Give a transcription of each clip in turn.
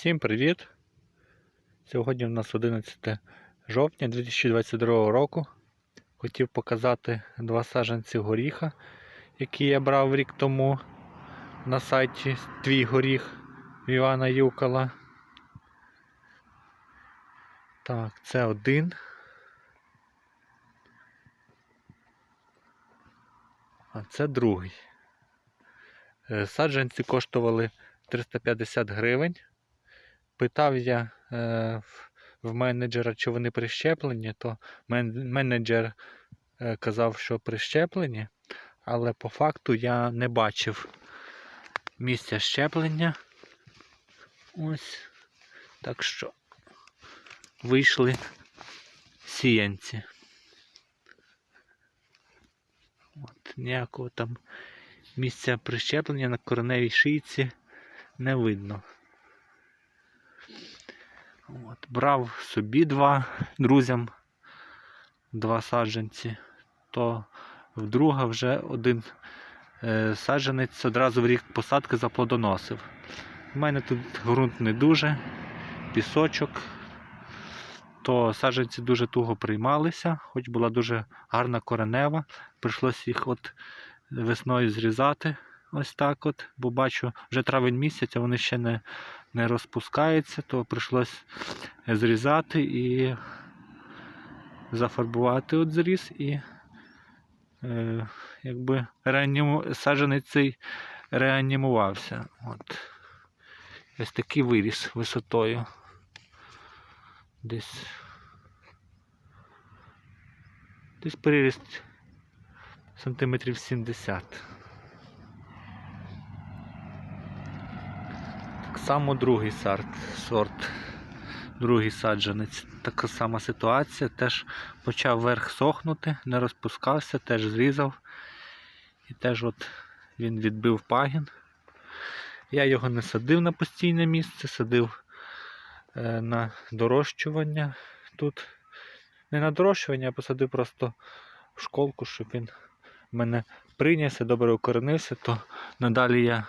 Всім привіт! Сьогодні у нас 11 жовтня 2022 року. Хотів показати два саджанці горіха, які я брав рік тому на сайті Твій горіх Івана Юкала. Так, це один. А це другий. Е, Саджанці коштували 350 гривень. Питав я е, в- менеджера, чи вони прищеплені, то мен- менеджер е, казав, що прищеплені, але по факту я не бачив місця щеплення. Ось. Так що вийшли сіянці. От, ніякого там місця прищеплення на кореневій шийці не видно. От, брав собі два друзям, два саджанці, то вдруга вже один е, саджанець одразу в рік посадки заплодоносив. У мене тут ґрунт не дуже, пісочок, то саджанці дуже туго приймалися, хоч була дуже гарна коренева. Прийшлося їх от весною зрізати ось так от, бо бачу, вже травень місяць, а вони ще не, не розпускаються, то прийшлось зрізати і зафарбувати от зріз і е, якби реаніму... саджанець цей реанімувався. От. Ось такий виріс висотою. Десь. Десь переріст сантиметрів 70. Так само другий сорт, сорт, другий саджанець. Така сама ситуація. Теж почав верх сохнути, не розпускався, теж зрізав. І теж от він відбив пагін. Я його не садив на постійне місце, садив е, на дорощування тут. Не на дорощування, а посадив просто в школку, щоб він мене прийнявся, добре укоренився, то надалі я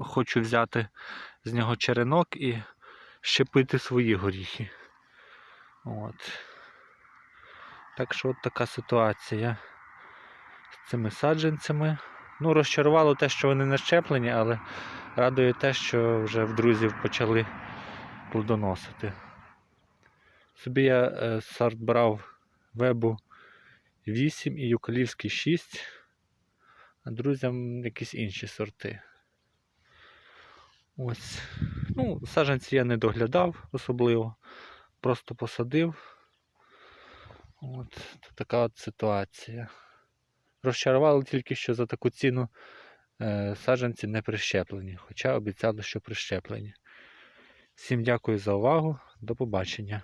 хочу взяти з нього черенок і щепити свої горіхи. От. Так що от така ситуація з цими саджанцями. Ну, розчарувало те, що вони не щеплені, але радує те, що вже в друзів почали плодоносити. Собі я е, сорт брав вебу 8 і юкалівський 6, а друзям якісь інші сорти. Ось. Ну, саджанці я не доглядав особливо, просто посадив. От така от ситуація. Розчарували тільки що за таку ціну е, саджанці не прищеплені, хоча обіцяли, що прищеплені. Всім дякую за увагу. До побачення.